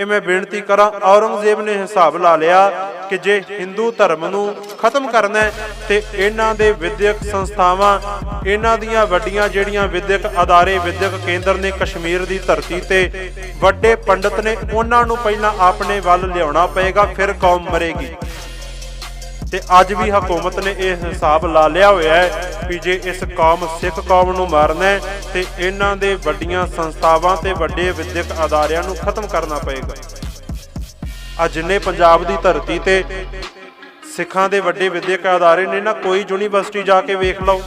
ਇਹ ਮੈਂ ਬੇਨਤੀ ਕਰਾਂ, ਔਰੰਗਜ਼ੇਬ ਨੇ ਹਿਸਾਬ ਲਾ ਲਿਆ ਕਿ ਜੇ ਹਿੰਦੂ ਧਰਮ ਨੂੰ ਖਤਮ ਕਰਨਾ ਹੈ ਤੇ ਇਹਨਾਂ ਦੇ ਵਿਦਿਅਕ ਸੰਸਥਾਵਾਂ, ਇਹਨਾਂ ਦੀਆਂ ਵੱਡੀਆਂ ਜਿਹੜੀਆਂ ਵਿਦਿਅਕ ਅਦਾਰੇ, ਵਿਦਿਅਕ ਕੇਂਦਰ ਨੇ ਕਸ਼ਮੀਰ ਦੀ ਧਰਤੀ ਤੇ, ਵੱਡੇ ਪੰਡਤ ਨੇ, ਉਹਨਾਂ ਨੂੰ ਪਹਿਲਾਂ ਆਪਣੇ ਵੱਲ ਲਿਆਉਣਾ ਪਏਗਾ, ਫਿਰ ਕੌਮ ਮਰੇਗੀ। ਤੇ ਅੱਜ ਵੀ ਹਕੂਮਤ ਨੇ ਇਹ ਹਿਸਾਬ ਲਾ ਲਿਆ ਹੋਇਆ ਹੈ ਵੀ ਜੇ ਇਸ ਕੌਮ ਸਿੱਖ ਕੌਮ ਨੂੰ ਮਾਰਨਾ ਹੈ, ਤੇ ਇਹਨਾਂ ਦੇ ਵੱਡੀਆਂ ਸੰਸਥਾਵਾਂ ਤੇ ਵੱਡੇ ਵਿਦਿਅਕ ਅਦਾਰਿਆਂ ਨੂੰ ਖਤਮ ਕਰਨਾ ਪਏਗਾ। ਆ ਜਿੰਨੇ ਪੰਜਾਬ ਦੀ ਧਰਤੀ ਤੇ ਸਿੱਖਾਂ ਦੇ ਵੱਡੇ ਵਿਦਿਅਕ ਅਦਾਰੇ ਨੇ ਨਾ, ਕੋਈ ਯੂਨੀਵਰਸਿਟੀ ਜਾ ਕੇ ਵੇਖ ਲਓ।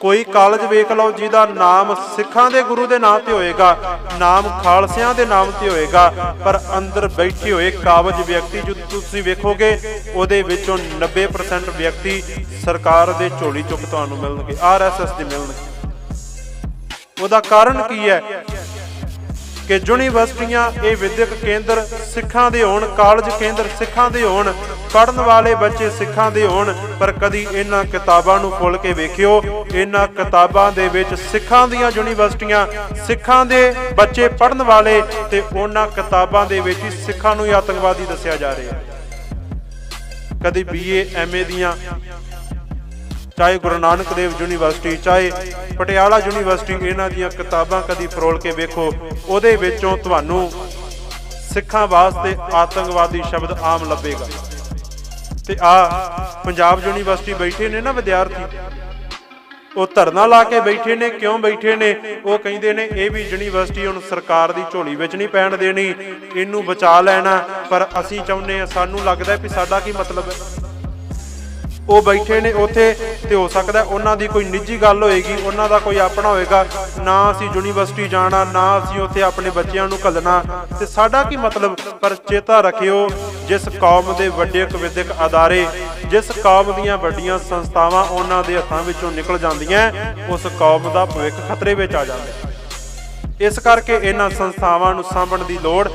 ਕੋਈ ਕਾਲਜ ਵੇਖ ਲਓ ਜਿਹਦਾ ਨਾਮ ਸਿੱਖਾਂ ਦੇ ਗੁਰੂ ਦੇ ਨਾਮ ਤੇ ਹੋਏਗਾ, ਨਾਮ ਖਾਲਸਿਆਂ ਦੇ ਨਾਮ ਤੇ ਹੋਏਗਾ, ਪਰ ਅੰਦਰ ਬੈਠੇ ਹੋਏ ਕਾਬਜ ਵਿਅਕਤੀ ਜੋ ਤੁਸੀਂ ਵੇਖੋਗੇ, ਉਹਦੇ ਵਿੱਚੋਂ 90% ਵਿਅਕਤੀ ਸਰਕਾਰ ਦੇ ਝੋਲੀ ਚੁੱਕ ਤੁਹਾਨੂੰ ਮਿਲਣਗੇ ਆਰਐਸਐਸ ਦੇ ਮਿਲਣਗੇ। ਉਹਦਾ ਕਾਰਨ ਕੀ ਹੈ? ਕਿ ਯੂਨੀਵਰਸਿਟੀਆਂ ਇਹ ਵਿਦਿਅਕ ਕੇਂਦਰ ਸਿੱਖਾਂ ਦੇ ਹੋਣ, ਕਾਲਜ ਕੇਂਦਰ ਸਿੱਖਾਂ ਦੇ ਹੋਣ ਪੜਨ ਵਾਲੇ ਬੱਚੇ ਸਿੱਖਾਂ ਦੇ ਹੋਣ, ਪਰ ਕਦੀ ਇਹਨਾਂ ਕਿਤਾਬਾਂ ਨੂੰ ਖੋਲ ਕੇ ਵੇਖਿਓ। ਇਹਨਾਂ ਕਿਤਾਬਾਂ ਦੇ ਵਿੱਚ ਸਿੱਖਾਂ ਦੀਆਂ ਯੂਨੀਵਰਸਿਟੀਆਂ, ਸਿੱਖਾਂ ਦੇ ਬੱਚੇ ਪੜਨ ਵਾਲੇ ਤੇ ਉਹਨਾਂ ਕਿਤਾਬਾਂ ਦੇ ਵਿੱਚ ਹੀ ਸਿੱਖਾਂ ਨੂੰ ਹੀ ਆਤੰਕਵਾਦੀ ਦੱਸਿਆ ਜਾ ਰਿਹਾ ਹੈ। ਕਦੀ ਬੀਏ ਐਮਏ ਦੀਆਂ ਚਾਹੇ ਗੁਰੂ ਨਾਨਕ ਦੇਵ ਯੂਨੀਵਰਸਿਟੀ, ਚਾਹੇ ਪਟਿਆਲਾ ਯੂਨੀਵਰਸਿਟੀ, ਇਹਨਾਂ ਦੀਆਂ ਕਿਤਾਬਾਂ ਕਦੀ ਫਰੋਲ ਕੇ ਵੇਖੋ, ਉਹਦੇ ਵਿੱਚੋਂ ਤੁਹਾਨੂੰ ਸਿੱਖਾਂ ਵਾਸਤੇ ਆਤੰਕਵਾਦੀ ਸ਼ਬਦ ਆਮ ਲੱਭੇਗਾ। ਤੇ ਆ ਪੰਜਾਬ ਯੂਨੀਵਰਸਿਟੀ ਬੈਠੇ ਨੇ ਨਾ ਵਿਦਿਆਰਥੀ, ਉਹ ਧਰਨਾ ਲਾ ਕੇ ਬੈਠੇ ਨੇ, ਕਿਉਂ ਬੈਠੇ ਨੇ? ਉਹ ਕਹਿੰਦੇ ਨੇ, ਇਹ ਵੀ ਯੂਨੀਵਰਸਿਟੀ ਹੁਣ ਸਰਕਾਰ ਦੀ ਝੋਲੀ ਵਿੱਚ ਨਹੀਂ ਪੈਣ ਦੇਣੀ, ਇਹਨੂੰ ਬਚਾ ਲੈਣਾ, ਪਰ ਅਸੀਂ ਚਾਹੁੰਦੇ ਆ ਸਾਨੂੰ ਲੱਗਦਾ ਵੀ ਸਾਡਾ ਕੀ ਮਤਲਬ ਹੈ? ਉਹ ਬੈਠੇ ਨੇ ਉੱਥੇ ਤੇ ਹੋ ਸਕਦਾ ਉਹਨਾਂ ਦੀ ਕੋਈ ਨਿੱਜੀ ਗੱਲ ਹੋਏਗੀ, ਉਹਨਾਂ ਦਾ ਕੋਈ ਆਪਣਾ ਹੋਏਗਾ। ਨਾ ਅਸੀਂ ਯੂਨੀਵਰਸਿਟੀ ਜਾਣਾ, ਨਾ ਅਸੀਂ ਉੱਥੇ ਆਪਣੇ ਬੱਚਿਆਂ ਨੂੰ ਘੱਲਣਾ। ਤੇ ਸਾਡਾ ਕੀ ਮਤਲਬ? ਪਰ ਚੇਤਾ ਰੱਖਿਓ ਜਿਸ ਕੌਮ ਦੇ ਵੱਡੇ ਵਿਦਿਅਕ ਅਦਾਰੇ, ਜਿਸ ਕੌਮ ਦੀਆਂ ਵੱਡੀਆਂ ਸੰਸਥਾਵਾਂ ਉਹਨਾਂ ਦੇ ਹੱਥਾਂ ਵਿੱਚੋਂ ਨਿਕਲ ਜਾਂਦੀਆਂ, ਉਸ ਕੌਮ ਦਾ ਭਵਿੱਖ ਖਤਰੇ ਵਿੱਚ ਆ ਜਾਂਦਾ। ਇਸ ਕਰਕੇ ਇਹਨਾਂ ਸੰਸਥਾਵਾਂ ਨੂੰ ਸਾਂਭਣ ਦੀ ਲੋੜ